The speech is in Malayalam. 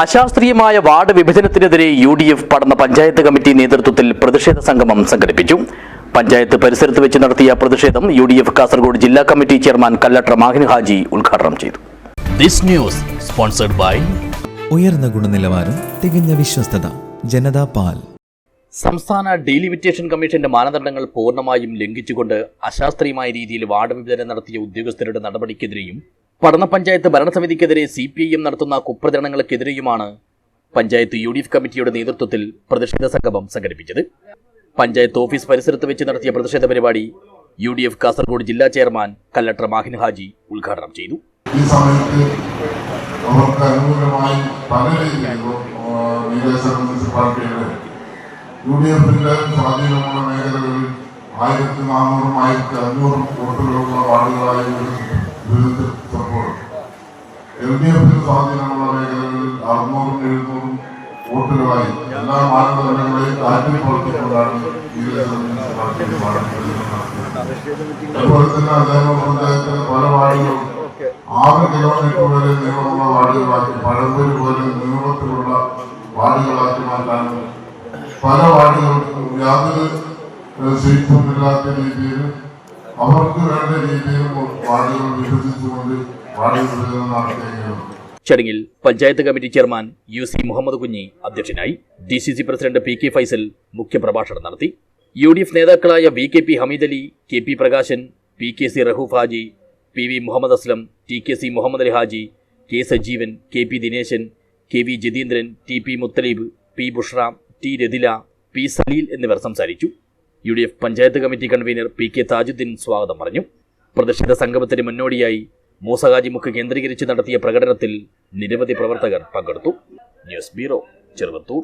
അശാസ്ത്രീയമായ ward വിഭജനത്തിനെതിരെ U D F Padanna panchayat committee നേതൃത്വത്തിൽ പ്രതിഷേധ സംഗമം സംഘടിപ്പിച്ചു. പഞ്ചായത്ത് പരിസരത്ത് വെച്ച് നടത്തിയ പ്രതിഷേധം യു ഡി എഫ് കാസർഗോഡ് ജില്ലാ കമ്മിറ്റി ചെയർമാൻ കല്ലട്ര മാഹിൻ ഹാജി ഉദ്ഘാടനം ചെയ്തു. ദിസ് ന്യൂസ് സ്പോൺസർഡ് ബൈ ഉയർന്ന ഗുണനിലവാരം തികഞ്ഞ വിശ്വസ്തത ജനതാ പാൽ. സംസ്ഥാന ഡീലിമിറ്റേഷൻ കമ്മീഷന്റെ മാനദണ്ഡങ്ങൾ പൂർണമായും ലംഘിച്ചുകൊണ്ട് അശാസ്ത്രീയമായ രീതിയിൽ വാർഡ് വിഭജനം നടത്തിയ ഉദ്യോഗസ്ഥരുടെ നടപടിക്കെതിരെയും പഠന പഞ്ചായത്ത് ഭരണസമിതിക്കെതിരെ സി പി ഐ എം നടത്തുന്ന കുപ്രചരണങ്ങൾക്കെതിരെയുമാണ് പഞ്ചായത്ത് യു ഡി എഫ് കമ്മിറ്റിയുടെ നേതൃത്വത്തിൽ പ്രതിഷേധ സംഗമം സംഘടിപ്പിച്ചത്. പഞ്ചായത്ത് ഓഫീസ് പരിസരത്ത് വെച്ച് നടത്തിയ പ്രതിഷേധ പരിപാടി യു ഡി എഫ് കാസർഗോഡ് ജില്ലാ ചെയർമാൻ കല്ലട്ര മാഹിൻ ഹാജി ഉദ്ഘാടനം ചെയ്തു. ഈ മേഖലകളിൽ ആയിരത്തി നാനൂറും ആയിരത്തി അഞ്ഞൂറും വോട്ടുകളുള്ള വാർഡുകളായി എൽ ഡി എഫിന് സ്വാധീനമുള്ള മേഖലകളിൽ അറുന്നൂറും എഴുന്നൂറും വോട്ടുകളായി എല്ലാ മാനദണ്ഡങ്ങളെയും മുനിസിപ്പാലിറ്റി നടത്തിയത് അതുപോലെ തന്നെ അദ്ദേഹം പഞ്ചായത്തിലെ പല വാർഡുകളും ആറ് കിലോമീറ്റർ വരെ നീളമുള്ള വാർഡുകളാക്കി പഴമ്പൂര് പോലെ നീളത്തിലുള്ള വാർഡുകളാക്കി മാറ്റാനും പല വാർഡുകൾക്കും യാതൊരു സീറ്റും ഇല്ലാത്ത രീതിയിൽ അവർക്ക് വേണ്ട രീതിയിൽ വാർഡുകൾ വിഭജിച്ചുകൊണ്ട് ചടങ്ങിൽ panchayat committee chairman U C Muhammad Kunhi അധ്യക്ഷനായി D C C president P K Faisal മുഖ്യപ്രഭാഷണം നടത്തി. യു ഡി എഫ് നേതാക്കളായ V K P Hameed Ali K P Prakashan P K C Rahoof Haji P V Muhammad Aslam T K C Muhammad Ali Haji K Sajeevan K P Dineshan K V Jatheendran T P Muthaleeb P Bushra T Ratheela P Saleel എന്നിവർ സംസാരിച്ചു. U D F panchayat committee convener P K Thajuddeen സ്വാഗതം പറഞ്ഞു. പ്രതിഷേധ സംഗമത്തിന് മുന്നോടിയായി മൂസഹാജി മുക്ക് കേന്ദ്രീകരിച്ച് നടത്തിയ പ്രകടനത്തിൽ നിരവധി പ്രവർത്തകർ പങ്കെടുത്തു. News bureau Cheruvathur.